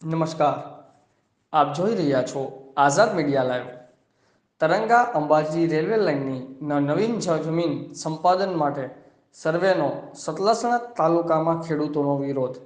નમસ્કાર. આપ જોઈ રહ્યા છો Azad media live. Taranga Ambaji railway લાઇનની નવીન જમીન સંપાદન માટે સર્વેનો સતલાસણા તાલુકામાં ખેડૂતોનો વિરોધ.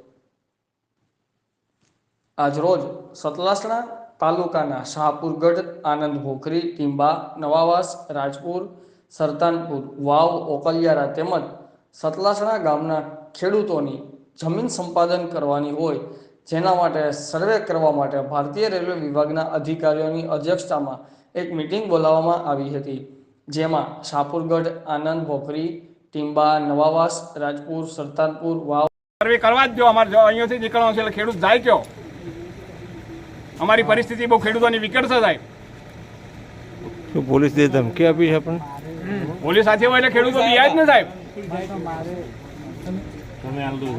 આજરોજ સતલાસણા તાલુકાના શાહપુરગઢ, આનંદ ભોખરી, ટીંબા, નવાવાસ, રાજપુર, સરતાનપુર, વાવ, ઓકલિયારા તેમજ સતલાસણા ગામના ખેડૂતોની જમીન સંપાદન કરવાની હોય જેના માટે સર્વે કરવા માટે ભારતીય રેલવે વિભાગના અધિકારીઓની અધ્યક્ષતામાં એક મિટિંગ બોલાવવામાં આવી હતી જેમાં શાહપુરગઢ આનંદ ભોખરી ટીમ્બા નવાવાસ રાજપુર સરતાનપુર વાવ સર્વે કરવા જ દો અમારે અહીંયાથી નીકળવાનું છે એટલે ખેડૂત જાય કયો? અમારી પરિસ્થિતિ બહુ ખેડૂતોની વિકટ છે સાહેબ. પોલીસ દે ધમકી આપી છે પણ પોલીસ સાથે હોય એટલે ખેડૂતો બિયા જ ને સાહેબ. તમે હાલ તો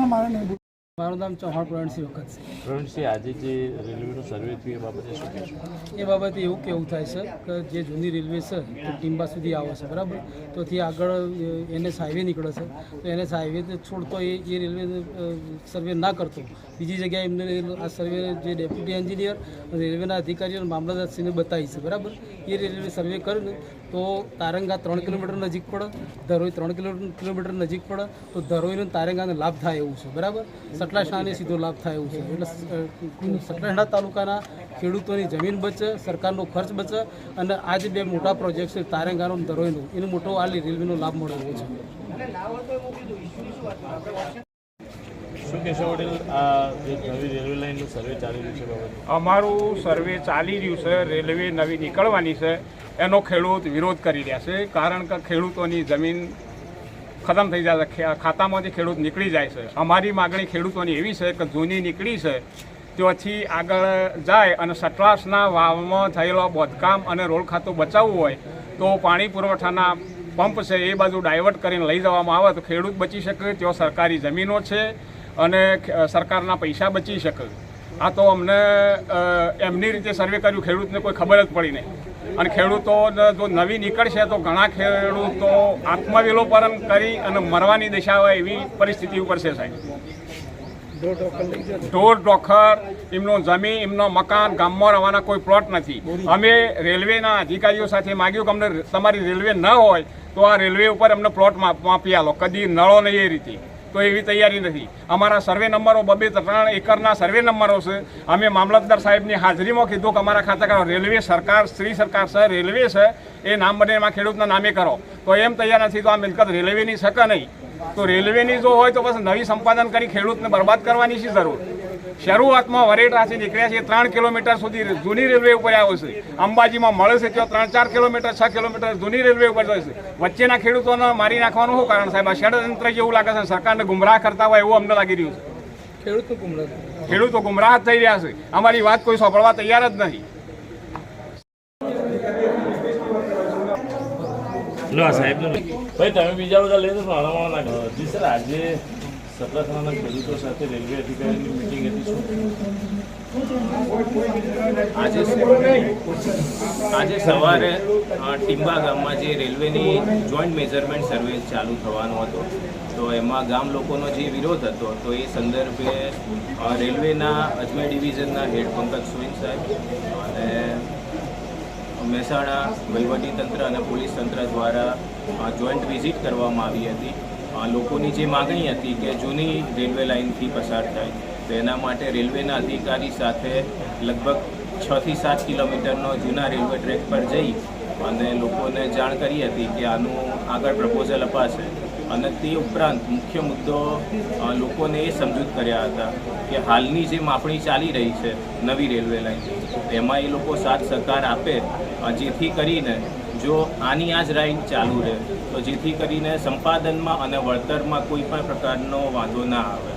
મારું નામ ચૌહાણ પ્રવીણસિંહ વખત છે. પ્રવીણસિંહ આજે જે રેલવેનો સર્વે થયો એ બાબતે શું કહેશો? એ બાબતે એવું કેવું થાય છે કે જે જૂની રેલવે છે તે ટીમ્બા સુધી આવે છે બરાબર? તોથી આગળ એનએસ હાઈવે નીકળે છે. તો એનએસ હાઈવે છોડતો એ એ રેલવે સર્વે ના કરતો. બીજી જગ્યાએ એમને આ સર્વે જે ડેપ્યુટી એન્જિનિયર રેલવેના અધિકારીઓ મામલતદારશ્રીને બતાવી છે બરાબર? એ રેલવે સર્વે કરે તો તારંગા ત્રણ કિલોમીટર નજીક પડે ધરોઈ ત્રણ કિલો- કિલોમીટર નજીક પડે તો ધરોઈને તારંગાને લાભ થાય એવું છે બરાબર? સટલાસણાને સીધો લાભ થાય એવું છે. એટલે સ- તાલુકાના ખેડૂતોની જમીન બચે સરકારનો ખર્ચ બચે અને આ જે બે મોટા પ્રોજેક્ટ છે તારેંગાનો ધરોઈનો એનો મોટો આ રેલવેનો લાભ મળેલો છે. શું કહેશો વડીલ આ જે નવી રેલવે લાઇનનું સર્વે ચાલી રહ્યું છે બાબતે? અમારું સર્વે ચાલી રહ્યું છે રેલવે નવી નીકળવાની છે. એનો ખેડૂત વિરોધ કરી રહ્યા છે કારણ કે ખેડૂતોની જમીન ખતમ થઈ જાય છે. ખાતામાંથી ખેડૂત નીકળી જાય છે. અમારી માગણી ખેડૂતોની એવી છે કે જૂની નીકળી છે ત્યાંથી આગળ જાય અને સટવાસના વાવમાં થયેલો બોધકામ અને રોડ ખાતું બચાવવું હોય, તો પાણી પુરવઠાના પંપ છે એ બાજુ ડાયવર્ટ કરીને લઈ જવામાં આવે, તો ખેડૂત બચી શકે ત્યાં સરકારી જમીનો છે અને સરકારના પૈસા બચી શકે. આ તો અમને એમની રીતે સર્વે કર્યું, ખેડૂતને કોઈ ખબર જ પડી નહીં. અને ખેડૂતો જો નવી નીકળશે તો ઘણા ખેડૂતો આત્મવિલોપન કરી અને મરવાની દિશા હોય એવી પરિસ્થિતિ ઉપર છે સાહેબ. ઢોર ડોખર એમનો જમીન એમનો મકાન ગામમાં રહેવાના કોઈ પ્લોટ નથી. અમે રેલવેના અધિકારીઓ સાથે માગ્યું કે અમને તમારી રેલવે ન હોય તો આ રેલવે ઉપર અમને પ્લોટ માપ- આલો. કદી નળો નહીં એ રીતે. તો એવી તૈયારી નથી. અમારા સર્વે નંબરો બબે ત્રણ એકરના સર્વે નંબરો છે. અમે મામલતદાર સાહેબની હાજરીમાં કીધું કે અમારા ખાતા રેલવે સરકાર, શ્રી સરકાર છે, રેલવે છે, એ નામ બને એમાં ખેડૂતના નામે કરો. તો એમ તૈયાર નથી, તો આ મિલકત રેલવેની શકે નહીં? તો રેલવેની જો હોય તો બસ નવી સંપાદન કરી ખેડૂતને બરબાદ કરવાની શી જરૂર? શરૂઆતમાં વરેટાથી નીકળ્યા છે. ત્રણ કિલોમીટર સુધી જૂની રેલવે ઉપર આવ્યો છે. અંબાજીમાં મળે છે ત્યાં ત્રણ ચાર કિલોમીટર છ કિલોમીટર જૂની રેલવે ઉપર જાય છે. વચ્ચેના ખેડૂતોને મારી નાખવાનું શું કારણ સાહેબ? આ ષડયંત્ર જેવું લાગે છે. સરકારને ગુમરાહ કરતા હોય એવું અમને લાગી રહ્યું છે. ખેડૂતો ગુમરાહ ખેડૂતો ગુમરાહ જ થઈ રહ્યા છે. અમારી વાત કોઈ સાંભળવા તૈયાર જ નથી લો આ ભાઈ તમે બીજા બધા લઈ દો ના જી સર આજે સતલાસણાના ખેડૂતો સાથે રેલવે અધિકારીની મિટિંગ હતી, શું? આજે આજે સવારે ટીંબા ગામમાં જે રેલવેની જોઈન્ટ મેજરમેન્ટ સર્વે ચાલુ થવાનો હતો, તો એમાં ગામ લોકોનો જે વિરોધ હતો, તો એ સંદર્ભે રેલવેના અજમેર ડિવિઝનના હેડ પંકજ સોઈન સાહેબ અને મહેસાણા વહીવટીતંત્ર અને પોલીસ તંત્ર દ્વારા જોઈન્ટ વિઝિટ કરવામાં આવી હતી. લોકોની જે માગણી હતી કે જૂની રેલવે લાઇનથી પસાર થાય, તો એના માટે રેલવેના અધિકારી સાથે લગભગ છથી સાત કિલોમીટરનો જૂના રેલવે ટ્રેક પર જઈ અને લોકોને જાણ કરી હતી કે આનું આગળ પ્રપોઝલ અપાશે અને તે ઉપરાંત મુખ્ય મુદ્દો લોકોને એ સમજૂત કર્યા હતા કે હાલની જે માપણી ચાલી રહી છે નવી રેલવે લાઇન, તેમાં એ લોકો સાથ સહકાર આપે જેથી કરીને જો આની આ જ લાઇન ચાલુ રહે તો જેથી કરીને સંપાદનમાં અને વળતરમાં કોઈ પણ પ્રકારનો વાંધો ના આવે.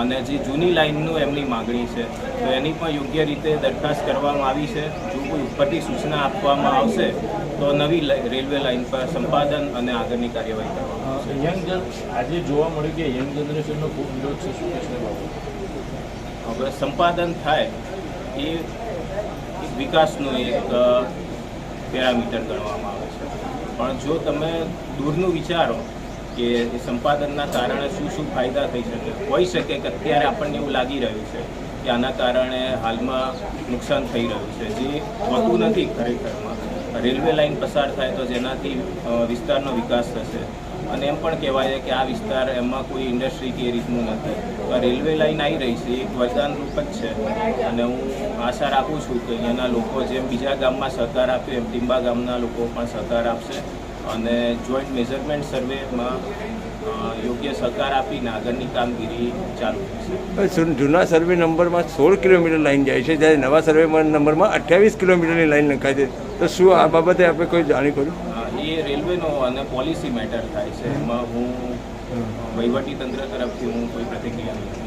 અને જે જૂની લાઇનનું એમની માગણી છે તો એની પણ યોગ્ય રીતે દરખાસ્ત કરવામાં આવી છે. જો કોઈ ઉપરથી સૂચના આપવામાં આવશે તો નવી રેલવે લાઇન પર સંપાદન અને આગળની કાર્યવાહી કરવામાં આવશે. યંગ જન આજે જોવા મળ્યું કે યંગ જનરેશનનો ખૂબ વિરોધ છે શું હવે સંપાદન થાય એ વિકાસનું એક પેરામીટર ગણવામાં આવે છે. પણ જો તમે દૂરનું વિચારો કે સંપાદનના કારણે શું શું ફાયદા થઈ શકે, હોઈ શકે કે અત્યારે આપણને એવું લાગી રહ્યું છે કે આના કારણે હાલમાં નુકસાન થઈ રહ્યું છે. જે હોતું નથી ખરેખરમાં. રેલવે લાઇન પસાર થાય તો જેનાથી વિસ્તારનો વિકાસ થશે. અને એમ પણ કહેવાય કે આ વિસ્તાર એમાં કોઈ ઇન્ડસ્ટ્રી કે રીતનું નથી. રેલવે લાઇન આવી રહી છે, એક વરદાન રૂપ જ છે. અને હું આશા રાખું છું કે અહીંયાના લોકો જેમ બીજા ગામમાં સહકાર આપ્યો એમ ટીંબા ગામના લોકો પણ સહકાર આપશે. અને જોઈન્ટ મેઝરમેન્ટ સર્વેમાં યોગ્ય સહકાર આપીને આગળની કામગીરી ચાલુ થશે. જૂના સર્વે નંબરમાં સોળ કિલોમીટર લાઈન જાય છે, જ્યારે નવા સર્વે નંબરમાં અઠ્યાવીસ કિલોમીટરની લાઈન નખાય છે. તો શું આ બાબતે આપણે કોઈ જાણી કર્યું અ, અને પોલિસી મેટર થાય છે એમાં હું વહીવટી તંત્ર તરફથી હું કોઈ પ્રતિક્રિયા નહીં.